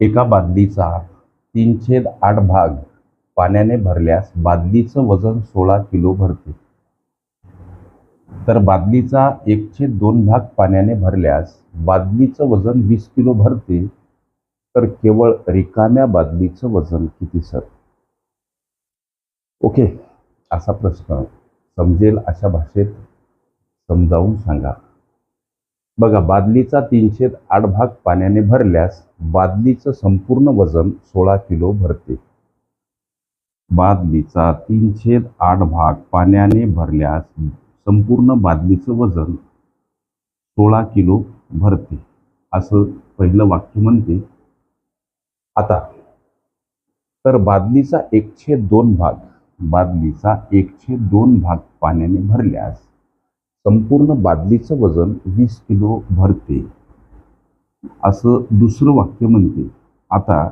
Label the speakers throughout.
Speaker 1: एका बादलीचा तीन छेद आठ भाग पाण्याने भरल्यास बादलीचं वजन सोळा किलो भरते. तर बादलीचा एक छेद दोन भाग पाण्याने भरल्यास बादलीचं वजन वीस किलो भरते तर केवळ रिकाम्या बादलीचं वजन किती सर? ओके असा प्रश्न समजेल अशा भाषेत समजावून सांगा. बघा बादलीचा तीनशे आठ भाग पाण्याने भरल्यास बादलीचं संपूर्ण वजन सोळा किलो भरते. बादलीचा तीनशे आठ भाग पाण्याने भरल्यास संपूर्ण बादलीचं वजन सोळा किलो भरते. असं पहिलं वाक्य म्हणते. आता तर बादलीचा एकशे दोन भाग बादलीचा एकशे दोन भाग पाण्याने भरल्यास संपूर्ण बादलीचं वजन वीस किलो भरते. असं दुसरं वाक्य म्हणते. आता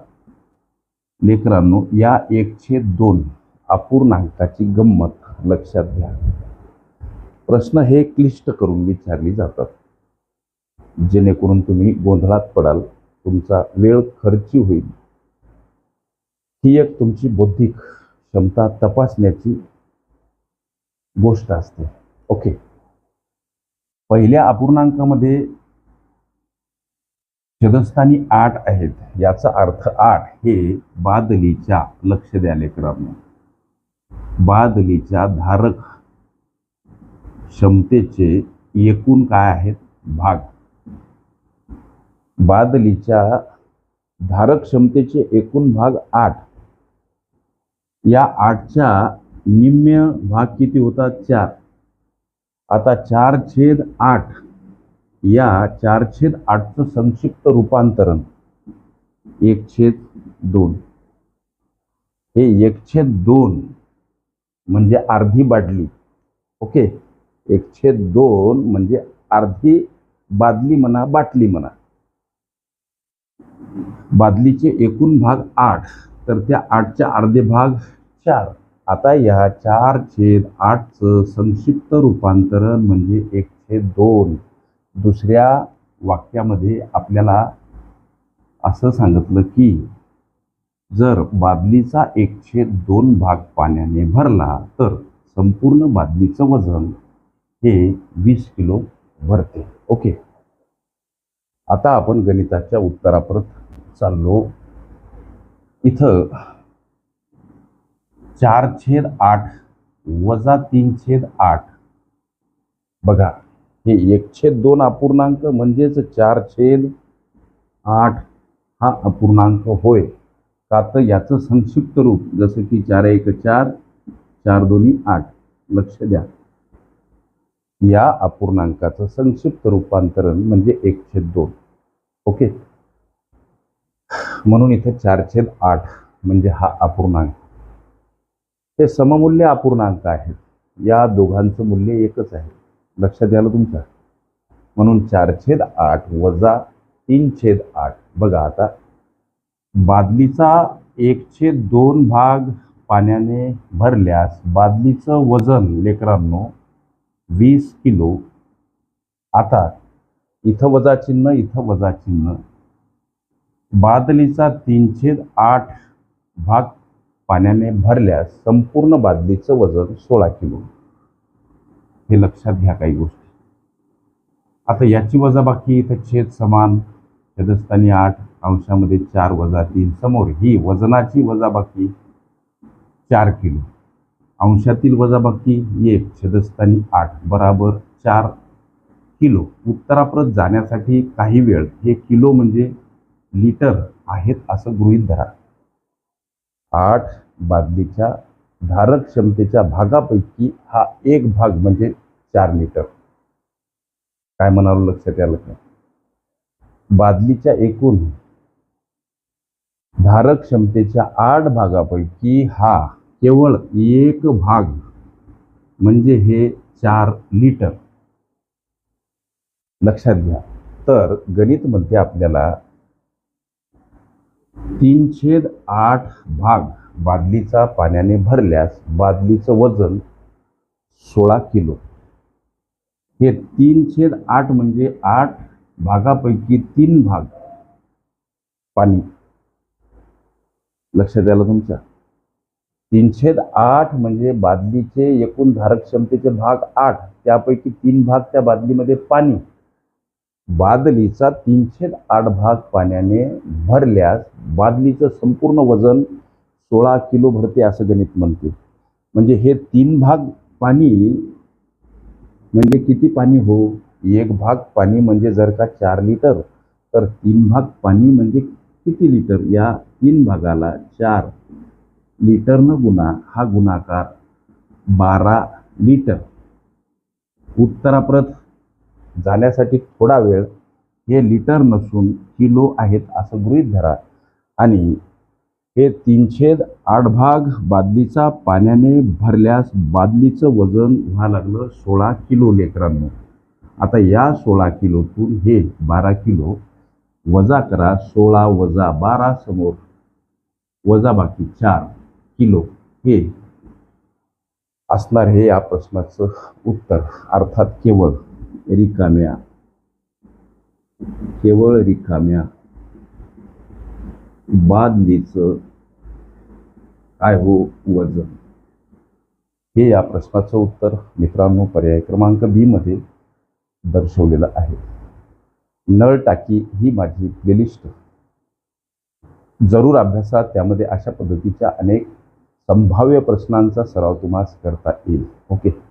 Speaker 1: लेकरांनो या एकशे दोन अपूर्णांकाची गंमत लक्षात घ्या. प्रश्न हे क्लिष्ट करून विचारली जातात. जेणेकरून तुम्ही गोंधळात पडाल तुमचा वेळ खर्ची होईल. ही एक तुमची बौद्धिक क्षमता तपासण्याची गोष्ट असते. ओके. पहिल्या अपूर्णांकामध्ये छदस्थानी आठ आहेत. याचा अर्थ आठ हे बादलीच्या लक्ष द्या लेकरांना बादलीच्या धारक क्षमतेचे एकूण काय आहेत? भाग. बादलीच्या धारक क्षमतेचे एकूण भाग आठ. या आठच्या निम्म्य भाग किती होतात? चार. आता चार छेद आठ. या चार छेद आठचं संक्षिप्त रूपांतरण. एक छेद दोन. हे एक छेद दोन म्हणजे अर्धी बादली. ओके? एक छेद दोन म्हणजे अर्धी बादली म्हणा बाटली म्हणा. बादलीचे एकूण भाग आठ. तर त्या आठच्या अर्धे भाग चार. आता या चार छेद आठचं संक्षिप्त रूपांतरण म्हणजे एक छेद दोन. दुसऱ्या वाक्यामध्ये आपल्याला असं सांगितलं की जर बादलीचा एक छेद दोन भाग पाण्याने भरला तर संपूर्ण बादलीचं वजन हे वीस किलो भरते. ओके? आता आपण गणिताच्या उत्तराप्रत चाललो. इथं चार छेद आठ वजा तीन छेद आठ. बघा हे एक छेद दोन अपूर्णांक म्हणजेच चार छेद आठ हा अपूर्णांक होय. का तर याचं संक्षिप्त रूप जसं की चार एक चार चार दोन्ही आठ. लक्ष द्या. या अपूर्णांकाचं संक्षिप्त रूपांतरण म्हणजे एक छेद दोन. ओके? म्हणून इथे चार छेद आठ म्हणजे हा अपूर्णांक. हे सममूल्य अपूर्णांक आहेत या दोघांचं मूल्य एकच आहे. लक्षात यायला तुमच्या. म्हणून चार छेद आठ वजा तीन छेद आठ. बघा आता. बादलीचा एक छेद दोन भाग पाण्याने भरल्यास बादलीचं वजन लेकरांनो वीस किलो. आता इथं वजा चिन्ह इथं वजा चिन्ह. बादलीचा छेद आठ भाग पाण्याने भरल्यास संपूर्ण बादलीचं वजन सोळा किलो. हे लक्षात घ्या काही गोष्टी. आता याची वजाबाकी इथं छेद समान छेदस्थानी आठ अंशामध्ये चार वजा तीन समोर ही वजनाची वजाबाकी चार किलो. अंशातील वजाबाकी एक छेदस्थानी आठ बराबर चार किलो. उत्तराप्रत जाण्यासाठी काही वेळ हे किलो म्हणजे लिटर आहेत असं गृहीत धरा. आठ बादलीच्या धारक क्षमतेच्या भागापैकी हा एक भाग म्हणजे चार लिटर काय म्हणालो लक्षात यायला का बादलीच्या एकूण धारक क्षमतेच्या आठ भागापैकी हा केवळ एक भाग म्हणजे हे चार लिटर लक्षात घ्या. तर गणितमध्ये आपल्याला तीन छेद आठ भाग बादलीचा पाण्याने भरल्यास बादलीचं वजन सोळा किलो. हे तीन छेद आठ म्हणजे आठ भागापैकी तीन भाग पाणी. लक्षात आलं तुमच्या? तीन छेद आठ म्हणजे बादलीचे एकूण धारक क्षमतेचे भाग आठ त्यापैकी तीन भाग त्या बादलीमध्ये पाणी. बादलीचा तीनशे आठ भाग पाण्याने भरल्यास बादलीचं संपूर्ण वजन सोळा किलो भरते असं गणित म्हणते. म्हणजे हे तीन भाग पाणी म्हणजे किती पाणी हो? एक भाग पाणी म्हणजे जर का चार लिटर तर तीन भाग पाणी म्हणजे किती लिटर? या तीन भागाला चार लिटरनं गुणा हा गुणाकार बारा लिटर. उत्तराप्रत जाण्यासाठी थोडा वेळ हे लिटर नसून किलो आहेत असं गृहीत धरा. आणि हे तीनशेद आठ भाग बादलीचा पाण्याने भरल्यास बादलीचं वजन व्हा लागलं सोळा किलो लेकरांनो. आता या सोळा किलोतून हे बारा किलो वजा करा सोळा वजा बारा समोर वजा बाकी चार किलो हे असणार हे या प्रश्नाचं उत्तर. अर्थात केवळ रिकाम्या. केवळ रिकाम्या. बादलीचं काय हो वजन? हे या प्रश्नाचं उत्तर मित्रांनो पर्याय क्रमांक बी मध्ये दर्शवलेलं आहे. नळ टाकी ही माझी प्लेलिस्ट जरूर अभ्यासात त्यामध्ये अशा पद्धतीच्या अनेक संभाव्य प्रश्नांचा सराव तुम्हाला करता येईल. ओके?